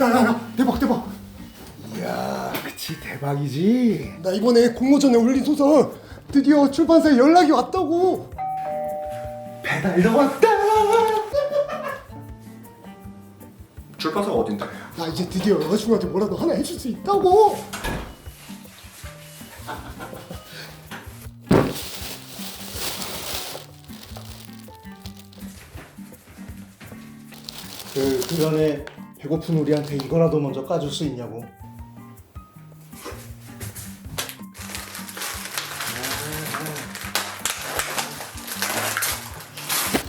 야야야 대박 대박 이야, 그치 대박이지. 나 이번에 공모전에 올린 소설 드디어 출판사에 연락이 왔다고 배달도 왔다. 출판사가 어딘데? 나 이제 드디어 여자친구한테 뭐라도 하나 해줄 수 있다고 그, 그 전에 배고픈 우리한테 이거라도 먼저 까줄 수 있냐고.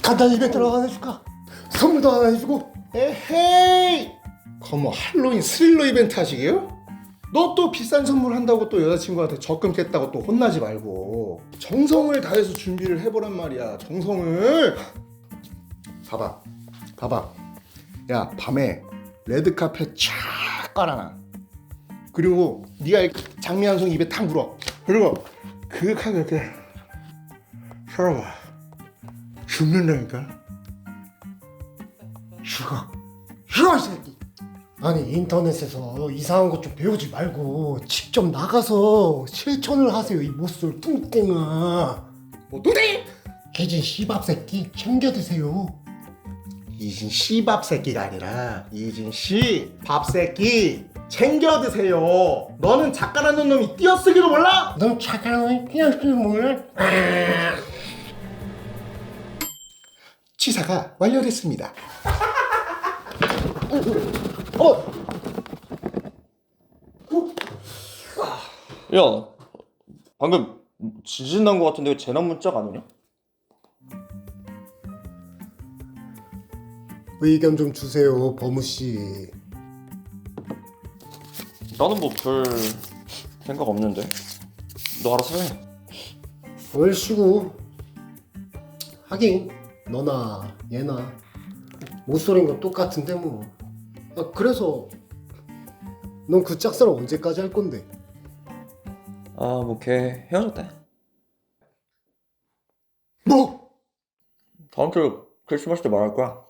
간단히 이벤트로 하나 해줄까? 선물도 하나 해주고 에헤이! 그뭐 할로윈 스릴러 이벤트 하시게요? 너 또 비싼 선물 한다고 또 여자친구한테 적금 깼다고 또 혼나지 말고 정성을 다해서 준비를 해보란 말이야 정성을 봐봐 봐봐 야 밤에 레드카펫 쫙 깔아놔. 그리고 네가 장미 한 송 입에 탁 물어. 그리고 그윽하게 이렇게 살아봐. 죽는다니까. 죽어. 죽어 이 새끼. 아니 인터넷에서 이상한 것 좀 배우지 말고 직접 나가서 실천을 하세요 이 못쏠 뚱땡아. 뭐 누대? 개진 씨밥 새끼 챙겨 드세요 이진 씨 밥 새끼가 아니라 이진 씨 밥 새끼 챙겨 드세요. 너는 작가라는 놈이 띄어쓰기도 몰라? 넌 착한 줄 몰라 치사가 완료됐습니다. 야, 방금 지진 난 거 같은데 왜 재난 문자가 안 오냐? 의견 좀 주세요 버무 씨 나는 뭐 별 생각 없는데. 너 알아서 해. 얼씨구 하긴 너나 얘나 못소린 건 똑같은데 뭐 아, 그래서 넌 그 짝사랑 언제까지 할 건데 아, 뭐 걔 헤어졌대. 뭐? 다음 주 크리스마스 때 말할 거야.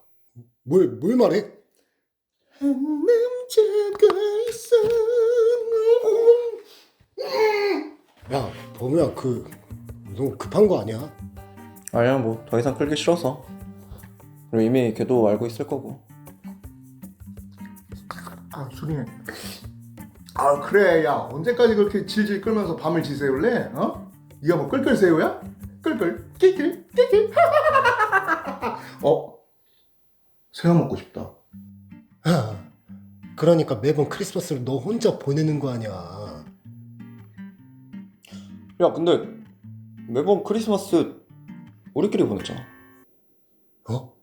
뭘, 뭘 말해? 한 남자가 있어. 야 범우야 그 너무 급한 거 아니야? 아니야, 뭐 더 이상 끌기 싫어서. 그리고 이미 걔도 알고 있을 거고. 아 소리네. 아 그래 야 언제까지 그렇게 질질 끌면서 밤을 지새울래? 어? 네가 뭐 끌끌새우야? 끌끌 끼낄 끼낄. 어? 새우 먹고 싶다. 하, 그러니까 매번 크리스마스를 너 혼자 보내는 거 아니야 야, 근데 매번 크리스마스 우리끼리 보냈잖아. 어?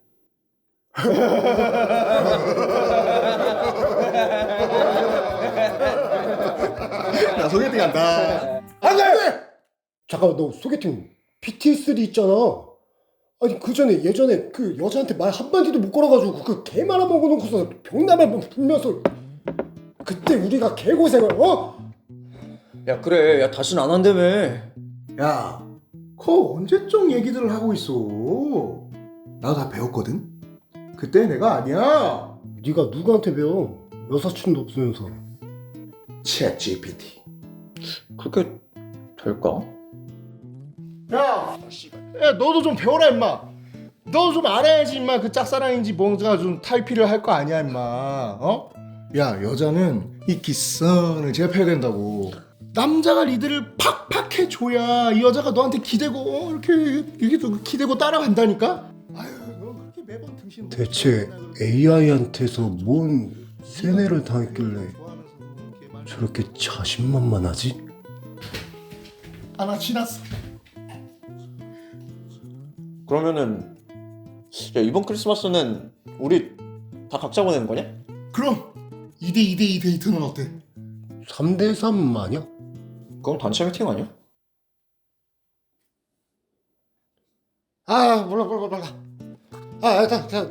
나 소개팅 한다. 안 돼! 잠깐만 너 소개팅 PTS3 있잖아 아니 그 전에 예전에 그 여자한테 말 한마디도 못 걸어가지고 그 개 말아먹어놓고서 병나발 불면서 그때 우리가 개고생을 어? 야, 그래. 야, 다신 안 한다며. 야, 거 언제적 얘기들을 하고 있어? 나 다 배웠거든. 그때 내가 아니야. 네가 누구한테 배워 여사친도 없으면서 챗 GPT. 그렇게 될까? 야, 야 너도 좀 배워라 임마. 너도 좀 알아야지 임마 그 짝사랑인지 뭔가 좀 탈피를 할 거 아니야 임마. 어? 야 여자는 이 기선을 제압해야 된다고. 남자가 리드를 팍팍 해줘야 이 여자가 너한테 기대고 이렇게 이렇게 또 기대고 따라간다니까. 아유 너 그렇게 매번 등신 못 대체. AI한테서 뭔 세뇌를 당했길래 저렇게 자신만만하지? 아, 나 지났어. 그러면은 야, 이번 크리스마스는 우리 다 각자 보내는 거냐? 그럼 2대 2대 2 데이트는 어때? 3대3 아니야? 그럼 단체 미팅 아니야? 아 몰라 몰라 몰라 아 다, 다,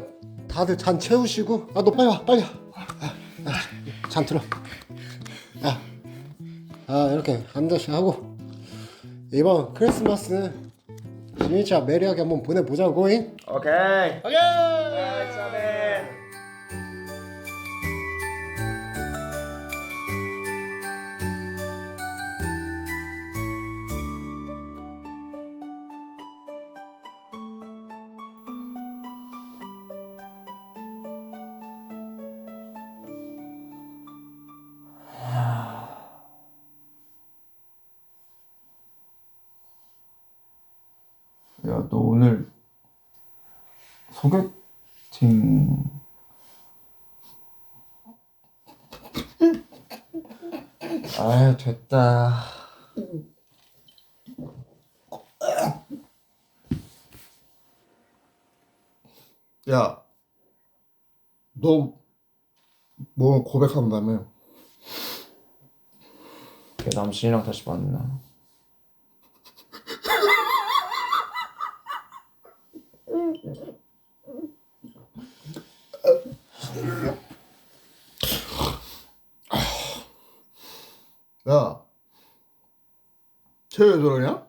다들 잔 채우시고 아 너 빨리 와 빨리 와 아, 아, 잔 틀어 아, 아 이렇게 한 잔씩 하고 이번 크리스마스는 진짜 매리하게 한번 보내보자고 잉? 오케이. 오케이. 야, 너 오늘 소개팅 아, 됐다. 야, 너 뭐 고백한다며? 걔 남친이랑 다시 만나. 야, 쟤왜 저러냐?